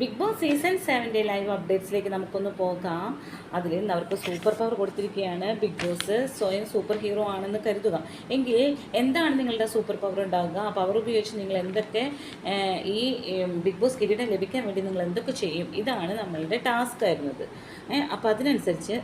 Big Boss season സെവന്റെ live അപ്ഡേറ്റ്സിലേക്ക് നമുക്കൊന്ന് പോകാം. അതിൽ അവർക്ക് സൂപ്പർ പവർ കൊടുത്തിരിക്കുകയാണ് ബിഗ് ബോസ് സ്വയം സൂപ്പർ ഹീറോ ആണെന്ന് കരുതുക. എങ്കിൽ എന്താണ് നിങ്ങളുടെ സൂപ്പർ പവർ ഉണ്ടാകുക ആ പവർ ഉപയോഗിച്ച് നിങ്ങൾ എന്തൊക്കെ ഈ ബിഗ് ബോസ് കിരീടം ലഭിക്കാൻ വേണ്ടി നിങ്ങൾ എന്തൊക്കെ ചെയ്യും? ഇതാണ് നമ്മളുടെ ടാസ്ക് ആയിരുന്നത്. അപ്പോൾ അതിനനുസരിച്ച്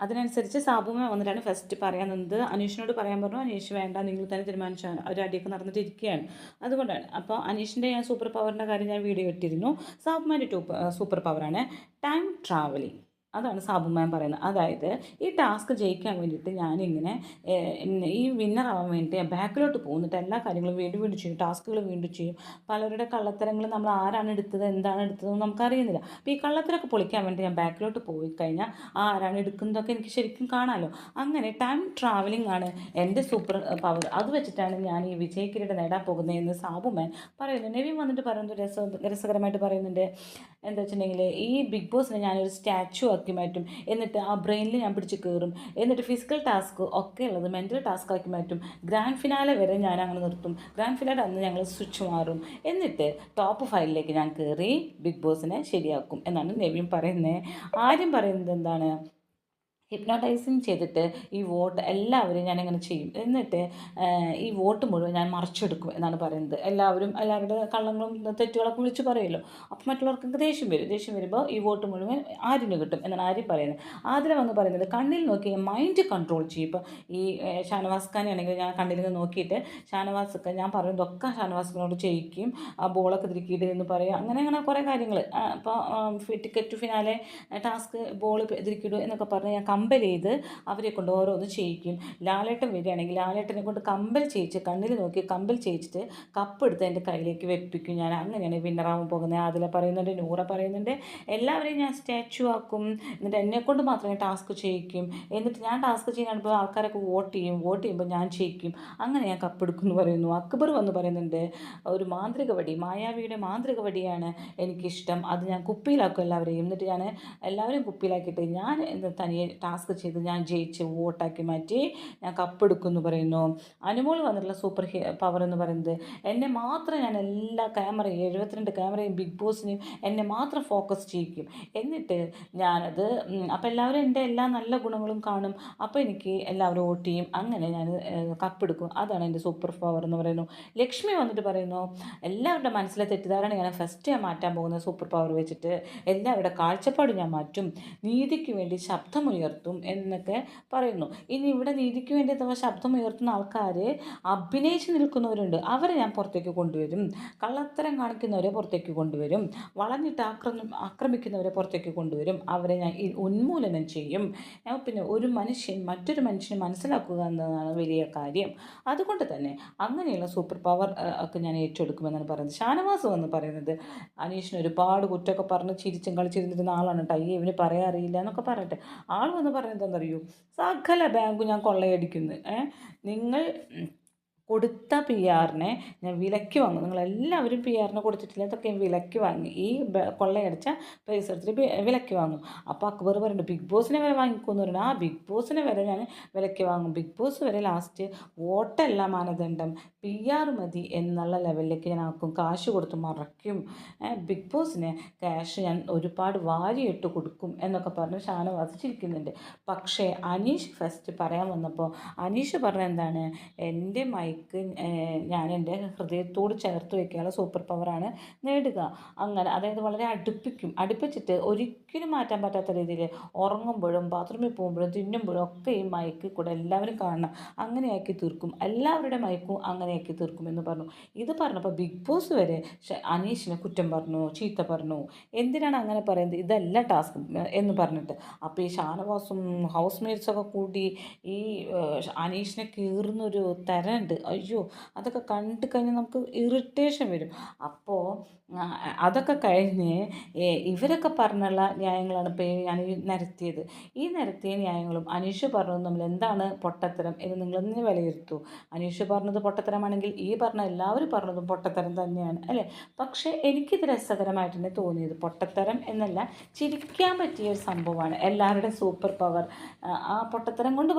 അതിനനുസരിച്ച് സാബുമ വന്നിട്ടാണ് ഫസ്റ്റ് പറയാൻ നിന്നത് അനീഷിനോട് പറയാൻ പറഞ്ഞു അനീഷ് വേണ്ട നിങ്ങൾ തന്നെ തീരുമാനിച്ചാണ് അവർ അടിയൊക്കെ നടന്നിട്ടിരിക്കുകയാണ്. അതുകൊണ്ടാണ്. അപ്പോൾ അനീഷിന്റെ ഞാൻ സൂപ്പർ പവറിന്റെ കാര്യം ഞാൻ വീഡിയോ ഇട്ടിരുന്നു. സാബുമാന്റെ ടൂ സൂപ്പർ പവറാണ് ടൈം ട്രാവലിംഗ് അതാണ് സാബുമാൻ പറയുന്നത്. അതായത് ഈ ടാസ്ക് ജയിക്കാൻ വേണ്ടിയിട്ട് ഞാനിങ്ങനെ ഈ വിന്നർ ആവാൻ വേണ്ടി ബാക്കിലോട്ട് പോകുന്നിട്ട് എല്ലാ കാര്യങ്ങളും വീണ്ടും വീണ്ടും ചെയ്യും ടാസ്കുകൾ വീണ്ടും ചെയ്യും. പലരുടെ കള്ളത്തരങ്ങൾ നമ്മൾ ആരാണ് എടുത്തത് എന്താണ് എടുത്തതെന്ന് നമുക്കറിയുന്നില്ല. അപ്പോൾ ഈ കള്ളത്തരൊക്കെ പൊളിക്കാൻ വേണ്ടി ഞാൻ ബാക്കിലോട്ട് പോയി കഴിഞ്ഞാൽ ആരാണ് എടുക്കുന്നതൊക്കെ എനിക്ക് ശരിക്കും കാണാമല്ലോ. അങ്ങനെ ടൈം ട്രാവലിംഗ് ആണ് എന്റെ സൂപ്പർ പവർ അത് വെച്ചിട്ടാണ് ഞാൻ ഈ വിജയക്കിരീടം നേടാൻ പോകുന്നത് പോകുന്നതെന്ന് സാബുമാൻ പറയുന്നു. നെവിൻ വന്നിട്ട് പറയുന്നത് രസ രസകരമായിട്ട് പറയുന്നുണ്ട്. എന്താ വെച്ചിട്ടുണ്ടെങ്കിൽ ഈ ബിഗ് ബോസിനെ ഞാനൊരു സ്റ്റാച്ചു മാറ്റും. എന്നിട്ട് ആ ബ്രെയിനിൽ ഞാൻ പിടിച്ച് കയറും എന്നിട്ട് ഫിസിക്കൽ ടാസ്ക് ഒക്കെ ഉള്ളത് മെന്റൽ ടാസ്ക് ആക്കി മാറ്റും. ഗ്രാൻഡ് ഫിനാലെ വരെ ഞാൻ അങ്ങനെ നിർത്തും. ഗ്രാൻഡ് ഫിനാലെ അന്ന് ഞങ്ങൾ സ്വിച്ച് മാറും. എന്നിട്ട് ടോപ്പ് ഫൈവിലേക്ക് ഞാൻ കയറി ബിഗ് ബോസിനെ ശരിയാക്കും. എന്നാണ് നെവിൻ പറയുന്നത് ആര്യം പറയുന്നത് എന്താണ്? ഹിപ്നോട്ടൈസിങ് ചെയ്തിട്ട് ഈ വോട്ട് എല്ലാവരും ഞാനിങ്ങനെ ചെയ്യും. എന്നിട്ട് ഈ വോട്ട് മുഴുവൻ ഞാൻ മറിച്ചെടുക്കും എന്നാണ് പറയുന്നത്. എല്ലാവരും എല്ലാവരുടെ കള്ളങ്ങളും തെറ്റുകളൊക്കെ വിളിച്ച് പറയുമല്ലോ അപ്പം മറ്റുള്ളവർക്ക് ദേഷ്യം വരും. ദേഷ്യം വരുമ്പോൾ ഈ വോട്ട് മുഴുവൻ ആരിന് കിട്ടും എന്നാണ് ആര് പറയുന്നത്. ആദ്യം വന്ന് പറയുന്നത് കണ്ണിൽ നോക്കി മൈൻഡ് കൺട്രോൾ ചെയ്യും. ഇപ്പോൾ ഈ ഷാനവാസ് ഖാൻ ആണെങ്കിൽ ഞാൻ കണ്ണിൽ നിന്ന് നോക്കിയിട്ട് ഷാനവാസ് ഖാൻ ഞാൻ പറയുന്നതൊക്കെ ഷാനവാസ് ഖാനോട് ചെയ്യിക്കും. ആ ബോളൊക്കെ തിരിക്കിയിട്ട് എന്ന് പറയും അങ്ങനെ അങ്ങനെ കുറേ കാര്യങ്ങൾ അപ്പോൾ ടിക്കറ്റ് ഫിനാലെ ടാസ്ക് ബോൾ തിരിക്കിടും എന്നൊക്കെ പറഞ്ഞ് ഞാൻ കമ്പൽ ചെയ്ത് അവരെ കൊണ്ട് ഓരോന്ന് ചെയ്യിക്കും. ലാലേട്ടൻ വരികയാണെങ്കിൽ ലാലേട്ടനെ കൊണ്ട് കമ്പൽ ചെയ്യിച്ച് കണ്ണിൽ നോക്കി കമ്പൽ ചെയ്യിച്ചിട്ട് കപ്പെടുത്ത് എന്റെ കയ്യിലേക്ക് വെപ്പിക്കും. ഞാൻ അങ്ങനെയാണ് വിന്നറാവാൻ പോകുന്നത്. അതിലെ പറയുന്നുണ്ട് നൂറ പറയുന്നുണ്ട്. എല്ലാവരെയും ഞാൻ സ്റ്റാച്ചു ആക്കും. എന്നിട്ട് എന്നെ കൊണ്ട് മാത്രമേ ടാസ്ക് ചെയ്യിക്കും. എന്നിട്ട് ഞാൻ ടാസ്ക് ചെയ്യാനുമ്പോൾ ആൾക്കാരൊക്കെ വോട്ട് ചെയ്യും. വോട്ട് ചെയ്യുമ്പോൾ ഞാൻ ചെയ്യിക്കും. അങ്ങനെ ഞാൻ കപ്പെടുക്കും എന്ന് പറയുന്നു. അക്ബർ വന്ന് പറയുന്നുണ്ട് ഒരു മാന്ത്രിക വടി മായാവിയുടെ മാന്ത്രിക വടിയാണ് എനിക്കിഷ്ടം. അത് ഞാൻ കുപ്പിയിലാക്കും എല്ലാവരെയും. എന്നിട്ട് ഞാൻ എല്ലാവരെയും കുപ്പിയിലാക്കിയിട്ട് ഞാൻ തനിയെ തനിയെ ടാസ്ക് ചെയ്ത് ഞാൻ ജയിച്ച് വോട്ടാക്കി മാറ്റി ഞാൻ കപ്പെടുക്കും എന്ന് പറയുന്നു. അനുമോൾ വന്നിട്ടുള്ള സൂപ്പർ പവർ എന്ന് പറയുന്നത് എന്നെ മാത്രം ഞാൻ എല്ലാ ക്യാമറയും എഴുപത്തിരണ്ട് ക്യാമറയും ബിഗ് ബോസിനെയും എന്നെ മാത്രം ഫോക്കസ് ചെയ്യിക്കും. എന്നിട്ട് ഞാനത് അപ്പോൾ എല്ലാവരും എന്റെ എല്ലാ നല്ല ഗുണങ്ങളും കാണും. അപ്പോൾ എനിക്ക് എല്ലാവരും വോട്ട് ചെയ്യും. അങ്ങനെ ഞാൻ കപ്പെടുക്കും. അതാണ് എന്റെ സൂപ്പർ പവർ എന്ന് പറയുന്നു. ലക്ഷ്മി വന്നിട്ട് പറയുന്നു എല്ലാവരുടെ മനസ്സിലെ തെറ്റിദ്ധാരണ ഞാൻ ഫസ്റ്റ് ഞാൻ മാറ്റാൻ പോകുന്ന സൂപ്പർ പവർ വെച്ചിട്ട്. എല്ലാവരുടെ കാഴ്ചപ്പാട് ഞാൻ മാറ്റും. നീതിക്ക് വേണ്ടി ശബ്ദമുയർത്തും. എന്നൊക്കെ പറയുന്നു. ഇനി ഇവിടെ നീതിക്ക് വേണ്ടി അഥവാ ശബ്ദം ഉയർത്തുന്ന ആൾക്കാർ അഭിനയിച്ച് നിൽക്കുന്നവരുണ്ട്. അവരെ ഞാൻ പുറത്തേക്ക് കൊണ്ടുവരും. കള്ളത്തരം കാണിക്കുന്നവരെ പുറത്തേക്ക് കൊണ്ടുവരും. വളഞ്ഞിട്ട് ആക്രമ ആക്രമിക്കുന്നവരെ പുറത്തേക്ക് കൊണ്ടുവരും. അവരെ ഞാൻ ഉന്മൂലനം ചെയ്യും. ഞാൻ പിന്നെ ഒരു മനുഷ്യൻ മറ്റൊരു മനുഷ്യനെ മനസ്സിലാക്കുക എന്നതാണ് വലിയ കാര്യം. അതുകൊണ്ട് തന്നെ അങ്ങനെയുള്ള സൂപ്പർ പവർ ഒക്കെ ഞാൻ ഏറ്റെടുക്കുമെന്നാണ് പറയുന്നത്. ഷാനവാസ് എന്ന് പറയുന്നത് അനീഷിന് ഒരുപാട് കുറ്റമൊക്കെ പറഞ്ഞ് ചിരിച്ചും കളിച്ചിരുന്നിരുന്ന ആളാണ് കേട്ടോ. അയ്യേ ഇവന് പറയാറിയില്ല എന്നൊക്കെ പറഞ്ഞിട്ട് ആൾ വന്ന് പറയുന്നത് എന്താണെന്നറിയോ? സകല ബാങ്ക് ഞാൻ കൊള്ളയടിക്കുന്നു. നിങ്ങൾ കൊടുത്ത പി ആറിനെ ഞാൻ വിലയ്ക്ക് വാങ്ങും. നിങ്ങളെല്ലാവരും പി ആറിനെ കൊടുത്തിട്ടില്ല. അതൊക്കെ ഞാൻ വിലയ്ക്ക് വാങ്ങി. ഈ കൊള്ളയടിച്ച പൈസ എടുത്തിട്ട് വിലയ്ക്ക് വാങ്ങും. അപ്പോൾ അക്ബർ പറയുന്നുണ്ട് ബിഗ് ബോസിനെ വരെ വാങ്ങിക്കുമെന്ന് പറയുന്നത് ആ ബിഗ് ബോസിനെ വരെ ഞാൻ വിലയ്ക്ക് വാങ്ങും. ബിഗ് ബോസ് വരെ ലാസ്റ്റ് വോട്ടല്ല മാനദണ്ഡം. പി ആർ മതി എന്നുള്ള ലെവലിലേക്ക് ഞാൻ ആക്കും. കാശ് കൊടുത്ത് മറയ്ക്കും. ബിഗ് ബോസിന് ക്യാഷ് ഞാൻ ഒരുപാട് വാരിയിട്ട് കൊടുക്കും എന്നൊക്കെ പറഞ്ഞ് ഷാനവാസ് ചിരിക്കുന്നുണ്ട് പക്ഷേ അനീഷ് ഫസ്റ്റ് പറയാൻ വന്നപ്പോൾ അനീഷ് പറഞ്ഞ എന്താണ്? എന്റെ മൈക്ക് ഞാൻ എന്റെ ഹൃദയത്തോട് ചേർത്ത് വയ്ക്കാനുള്ള സൂപ്പർ പവറാണ് നേടുക. അങ്ങനെ അതായത് വളരെ അടുപ്പിക്കും. അടുപ്പിച്ചിട്ട് ഒരിക്കലും മാറ്റാൻ പറ്റാത്ത രീതിയിൽ ഉറങ്ങുമ്പോഴും ബാത്റൂമിൽ പോകുമ്പോഴും തിന്നുമ്പോഴും ഒക്കെ ഈ മയക്കിൽ കൂടെ എല്ലാവരും കാണണം. അങ്ങനെയാക്കി തീർക്കും. എല്ലാവരുടെ മയക്കും അങ്ങനെയാക്കി തീർക്കും എന്ന് പറഞ്ഞു. ഇത് പറഞ്ഞപ്പോൾ ബിഗ് ബോസ് വരെ അനീഷിനെ കുറ്റം പറഞ്ഞു ചീത്ത പറഞ്ഞു. എന്തിനാണ് അങ്ങനെ പറയുന്നത്? ഇതല്ല ടാസ്ക് എന്ന് പറഞ്ഞിട്ട്. അപ്പോൾ ഈ ഷാനവാസും ഹൗസ് മേറ്റ്സൊക്കെ കൂടി ഈ അനീഷിനെ കീറുന്നൊരു തരമുണ്ട്. അയ്യോ അതൊക്കെ കണ്ടു കഴിഞ്ഞാൽ നമുക്ക് ഇറിറ്റേഷൻ വരും. അപ്പോൾ അതൊക്കെ കഴിഞ്ഞ് ഇവരൊക്കെ പറഞ്ഞുള്ള ന്യായങ്ങളാണ് ഇപ്പോൾ ഞാൻ നിരത്തിയത്. ഈ നിരത്തിയ ന്യായങ്ങളും അനീഷ് പറഞ്ഞതും തമ്മിൽ എന്താണ് പൊട്ടത്തരം എന്ന് നിങ്ങളൊന്ന് വിലയിരുത്തൂ. അനീഷ് പറഞ്ഞത് പൊട്ടത്തരമാണെങ്കിൽ ഈ പറഞ്ഞ എല്ലാവരും പറഞ്ഞതും പൊട്ടത്തരം തന്നെയാണ് അല്ലേ? പക്ഷേ എനിക്കിത് രസകരമായിട്ട് തന്നെ തോന്നിയത്. പൊട്ടത്തരം എന്നല്ല ചിരിക്കാൻ പറ്റിയ ഒരു സംഭവമാണ്. എല്ലാവരുടെയും സൂപ്പർ പവർ ആ പൊട്ടത്തരം കൊണ്ട്